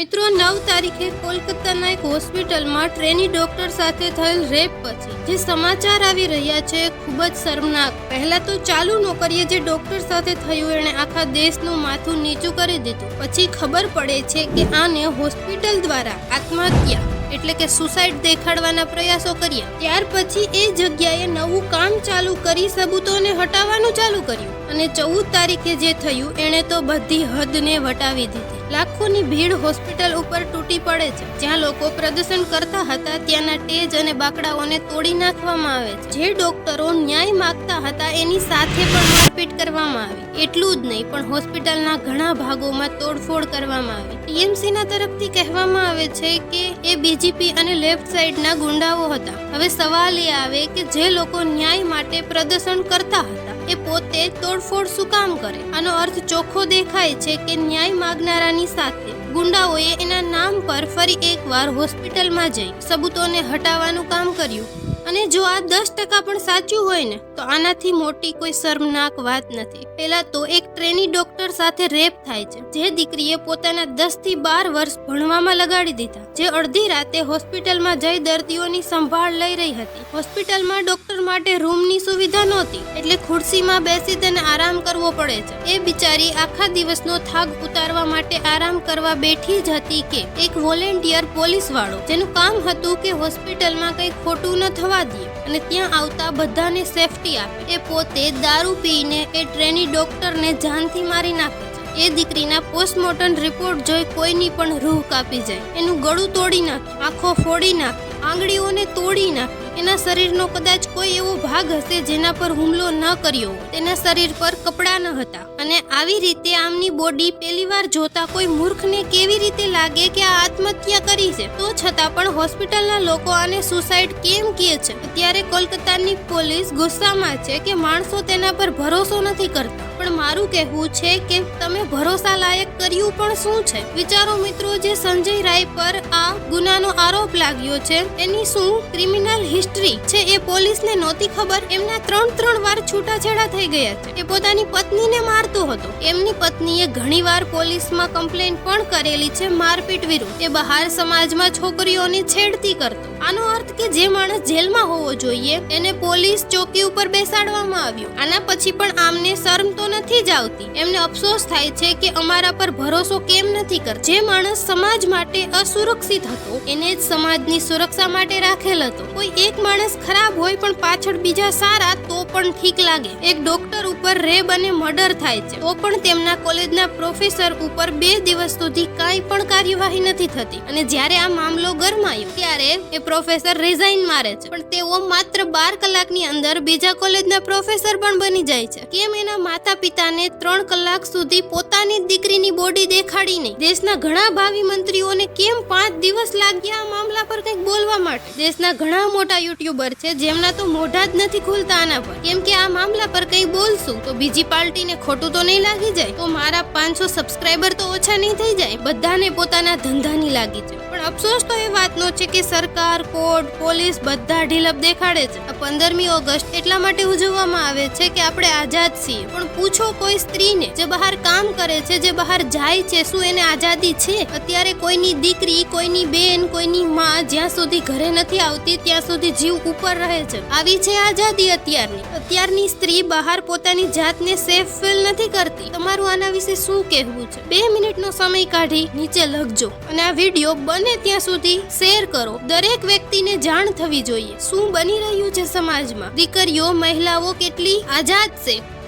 મિત્રો, નવ તારીખે કોલકાતાના એક હોસ્પિટલમાં ટ્રેની ડોક્ટર સાથે થયેલ રેપ પછી જે સમાચાર આવી રહ્યા છે, ખૂબ જ શર્મનાક. પહેલા તો ચાલુ નોકરીએ જે ડોક્ટર સાથે થયું, એણે આખા દેશનું માથું નીચું કરી દીધું. પછી ખબર પડે છે કે આને હોસ્પિટલ દ્વારા આત્મહત્યા, એટલે કે સુસાઇડ દેખાડવાના પ્રયાસો કર્યા. ત્યાર પછી એ જગ્યાએ નવું કામ ચાલુ કરી સબૂતોને હટાવવાનું ચાલુ કર્યું. અને ચૌદ તારીખે જે થયું, એણે તો બધી હદને વટાવી દીધી. લાખોની ભીડ હોસ્પિટલ ઉપર તૂટી પડે છે. જ્યાં લોકો પ્રદર્શન કરતા હતા, ત્યાંના ટેજ અને બાકડાઓને તોડી નાખવામાં આવે છે. જે ડોક્ટરો ન્યાય માંગતા હતા, એની સાથે પણ મારપીટ કરવામાં આવી. એટલું જ નહીં, પણ હોસ્પિટલના ઘણા ભાગોમાં તોડફોડ કરવામાં આવી. ટીએમસીના તરફથી કહેવામાં આવે છે કે, એ બીજીપી અને લેફ્ટ સાઈડના ગુંડાઓ હતા. હવે સવાલ એ આવે કે જે લોકો ન્યાય માટે પ્રદર્શન કરતા હતા એ પોતે તોડફોડ શું કામ કરે? આનો અર્થ ચોખ્ખો દેખાય છે કે ન્યાય માગનારાની સાથે ગુંડાઓએ એના નામ પર ફરી એકવાર હોસ્પિટલમાં જઈ સબૂતોને હટાવવાનું કામ કર્યું. અને જો આ દસ ટકા પણ સાચું હોય ને, તો આનાથી મોટી કોઈ શર્મનાક વાત નથી. પહેલા તો એક ટ્રેની ડોક્ટર સાથે રેપ થાય છે, જે દીકરીએ પોતાના દસથી બાર વર્ષ ભણવામાં લગાડી દીધા, જે અડધી રાતે હોસ્પિટલમાં જઈ દર્દીઓની સંભાળ લઈ રહી હતી. હોસ્પિટલમાં ડોક્ટર માટે રૂમની સુવિધા નહોતી, એટલે ખુરશીમાં બેસી તેને આરામ કરવો પડે છે. એ બિચારી આખા દિવસનો થાક ઉતારવા માટે આરામ કરવા બેઠી જ હતી કે એક વોલેન્ટિયર પોલીસ વાળો જેનું કામ હતું કે હોસ્પિટલમાં કંઈ ખોટું ન થવા દે અને ત્યાં આવતા બધાને સેફટી આપે. એ પોતે દારૂ પીને એ ટ્રેની ડોક્ટરને જાનથી મારી નાખે એ દીકરીના પોસ્ટમોર્ટમ રિપોર્ટ જોઈ કોઈની પણ રૂહ કાપી જાય. એનું ગળું તોડી નાખે, આંખો ફોડી નાખે, આંગળીઓને તોડી નાખે. એના શરીરનો કદાચ કોઈ એવો ભાગ હશે જેના પર હુમલો ન કર્યો. તેના શરીર પર કપડાં ન હતા. અને આવી રીતે આમની બોડી પહેલીવાર જોતા કોઈ મૂર્ખને કેવી રીતે લાગે કે આ આત્મહત્યા કરી છે? તો છતાં પણ હોસ્પિટલના લોકો આને સુસાઇડ કેમ કહે છે? અત્યારે કોલકાતાની પોલીસ ગુસ્સામાં છે કે માણસો તેના પર ભરોસો નથી કરતા. પણ મારું કહેવું છે કે તમે ભરોસા લાયક કર્યું પણ શું છે? વિચારો મિત્રો, જે સંજય રાય પર આ ગુનાનો આરોપ લાગ્યો છે, એની શું ક્રિમિનલ હિસ્ટ્રી છે એ પોલીસને નહોતી ખબર? એમના ત્રણ ત્રણ વાર છૂટાછેડા થઈ ગયા છે. એ પોતાની પત્નીને મારતો હતો. એમની પત્નીએ ઘણીવાર પોલીસમાં કમ્પ્લેન પણ કરેલી છે મારપીટ વિરુદ્ધ. એ બહાર સમાજમાં છોકરીઓને છેડતી કરતો. આનો અર્થ કે જે માણસ જેલમાં હોવો જોઈએ, એને પોલીસ ચોકી ઉપર બેસાડવામાં આવ્યો. આના પછી પણ આમને શરમ તો નથી જ આવતી એમને અફસોસ થાય છે કે અમારા પર ભરોસો કેમ નથી કર જે માણસ સમાજ માટે અસુરક્ષિત હતો, એને જ સમાજની સુરક્ષા માટે રાખેલ હતો. કોઈ એક માણસ ખરાબ હોય પણ પાછળ બીજા સારા તો પણ ઠીક લાગે. એક ડોક્ટર ઉપર રેબ અને મર્ડર થાય છે. તો પણ તેમના કોલેજના પ્રોફેસર ઉપર બે દિવસ સુધી કાંઈ પણ કાર્યવાહી નથી થતી. અને જ્યારે આ મામલો ગરમાયો, ત્યારે એ પ્રોફેસર રિઝાઇન મારે છે. પણ તેઓ માત્ર બાર કલાકની અંદર બીજા કોલેજના પ્રોફેસર પણ બની જાય છે. કેમ એના માતા પિતાને ત્રણ કલાક સુધી પોતાની દીકરીની બોડી દેખાડી નહીં દેશના ઘણા ભાવિ મંત્રીઓને કેમ પાંચ દિવસ લાગ્યા આ મામલા પર કંઈક બોલવા માટે? દેશના ઘણા મોટા યુટ્યુબર છે, જેમના તો મોઢા જ નથી ખુલતા આના પર. કેમ કે આ મામલા પર કંઈ બોલશું? તો બીજી પાર્ટીને ખોટું તો નહીં લાગી જાય? તો મારા પાંચસો સબસ્ક્રાઈબર તો ઓછા નહીં થઈ જાય? બધાને પોતાના ધંધાની લાગી જાય પણ અફસોસ તો એ વાતનો છે કે સરકાર, કોર્ટ, પોલીસ બધા ઢીલપ દેખાડે છે. આ પંદરમી ઓગસ્ટ એટલા માટે ઉજવવામાં આવે છે કે આપણે આઝાદ છીએ. પણ પૂછો કોઈ સ્ત્રીને જે બહાર કામ કરે છે, જે બહાર જાય છે, શું એને આઝાદી છે? અત્યારે કોઈની દીકરી, કોઈની બેન, કોઈની માં જ્યાં સુધી ઘરે નથી આવતી, ત્યાં સુધી જીવ ઉપર રહે છે. આવી છે આઝાદી અત્યારની. અત્યારની સ્ત્રી બહાર પોતાની જાતને સેફ ફીલ નથી કરતી. તમારું આના વિશે શું કહેવું છે? બે મિનિટનો સમય કાઢી નીચે લખજો અને આ વીડિયો બને ત્યાં સુધી શેર કરો. દરેક વ્યક્તિને જાણ થવી જોઈએ. શું બની રહ્યું છે સમાજમાં? દીકરીઓ, મહિલાઓ કેટલી આઝાદ છે?